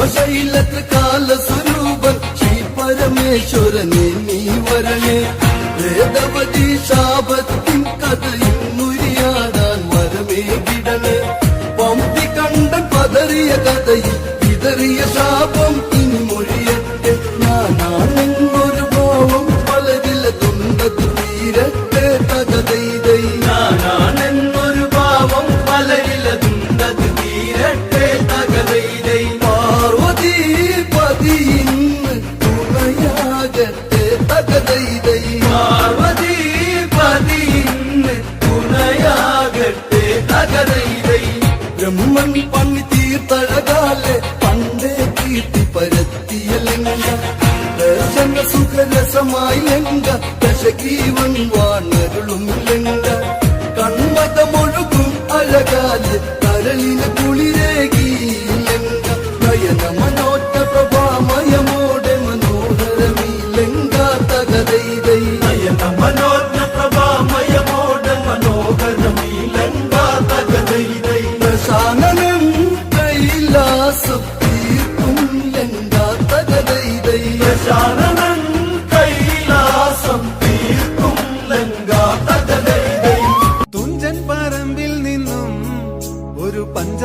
ഹിമശൈലത്ത് കാല സ്വരൂപൻ ശ്രീ പരമേശ്വരനെ നീ വരണേ വേദവതി ശാപത്തിൻ കഥയിൽ മുരിയാടാൻ വരമേ വിടണേ പമ്പി കണ്ട പതറിയ കഥയിൽ ഇതറിയ ശാപം ഇനി മൊഴിയട്ടെ ഞാനാണെന്നൊരു ഭാവം പലരില തുണ്ടത് തീരട്ടെ ലങ്ക ദശകീവൻ വാണരുളും ലങ്ക കൺമതമൊഴുകും അഴകാൽ കരളിന് കുളിരേകി ലങ്ക നയന മനോറ്റ പ്രഭാമയമോടെ മനോഹരമീ ലങ്ക തകതൈതൈ നയന മനോജ്ഞ പ്രഭാമയമോടെ മനോഹരമീ ലങ്ക തകതൈതൈ പ്രശാനനം കൈലാസം തീർക്കും ലങ്ക തകതൈതൈ പ്രശാനനം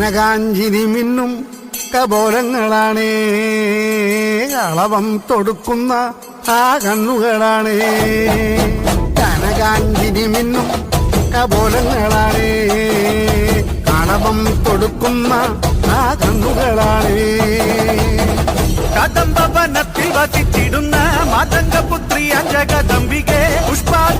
കനകാഞ്ചിനി മിന്നും കപോലങ്ങളാണേ. അളവം തൊടുക്കുന്ന ആ കണ്ണുകളാണേ. കനകാഞ്ചിനി മിന്നും കപോലങ്ങളാണേ. അളവം തൊടുക്കുന്ന ആ കണ്ണുകളാണേ. കദംബവനത്തിൽ വസിച്ചിടുന്ന മാതംഗപുത്രി അഞ്ജകദംബികെ പുഷ്പാത്രം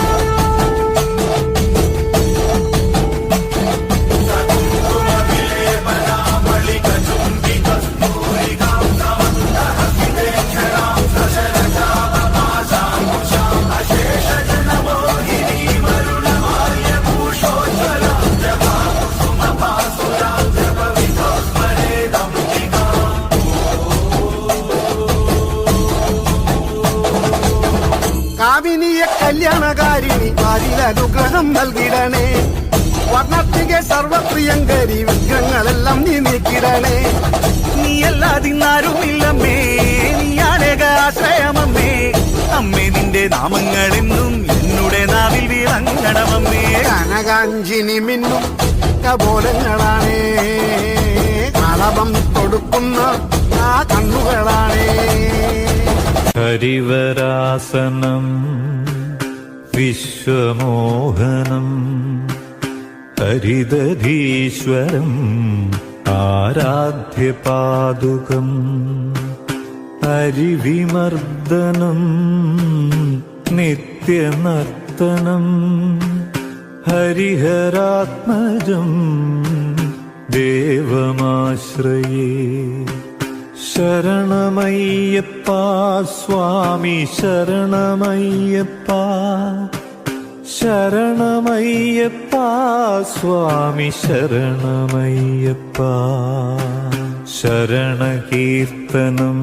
കാമിനിയെ കല്യാണകാരിണി അനുഗ്രഹം നൽകിടണേ? വർണത്തിക സർവപ്രിയങ്കരി വിഗ്രഹങ്ങളെല്ലാം നീ നീക്കിടണേ. നീ അല്ലാതിന്നാരുമില്ലമ്മേ നീയാനേക ആശ്രയമമ്മേ. അമ്മേ നിന്റെ നാമങ്ങളെന്നും എന്നുടെ നാവിൽ വിളങ്ങണമമ്മേ. കനകാഞ്ചിനി മിന്നും കബോലങ്ങളാണേ കളവം കൊടുക്കുന്ന ആ കണ്ണുകളാണേ. ഹരിവരാസനം വിശ്വമോഹനം ഹരിദധീശ്വരം ആരാധ്യപാദുകം ഹരിവിമർദ്ദനം നിത്യനർത്തനം ഹരിഹരാത്മജം ദേവമാശ്രയേ. ശരണമയ്യപ്പ സ്വാമി ശരണമയ്യപ്പ. ശരണമയ്യപ്പ സ്വാമി ശരണമയ്യപ്പ. ശരണകീർത്തനം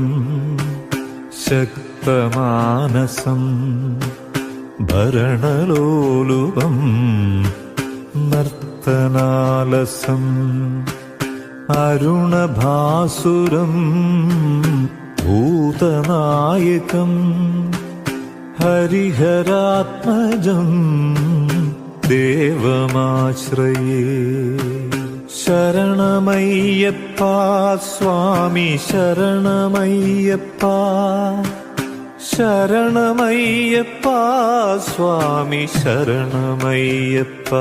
ശക്തമാനസം ഭരണലോലുപം നർത്തനാലസം. അരുണഭാസുരം ഭൂതനായകം ഹരിഹരാത്മജം ദേവമാശ്രയേ. ശരണമയ്യപ്പ സ്വാമി ശരണമയ്യപ്പ. ശരണമയ്യപ്പ സ്വാമി ശരണമയ്യപ്പ.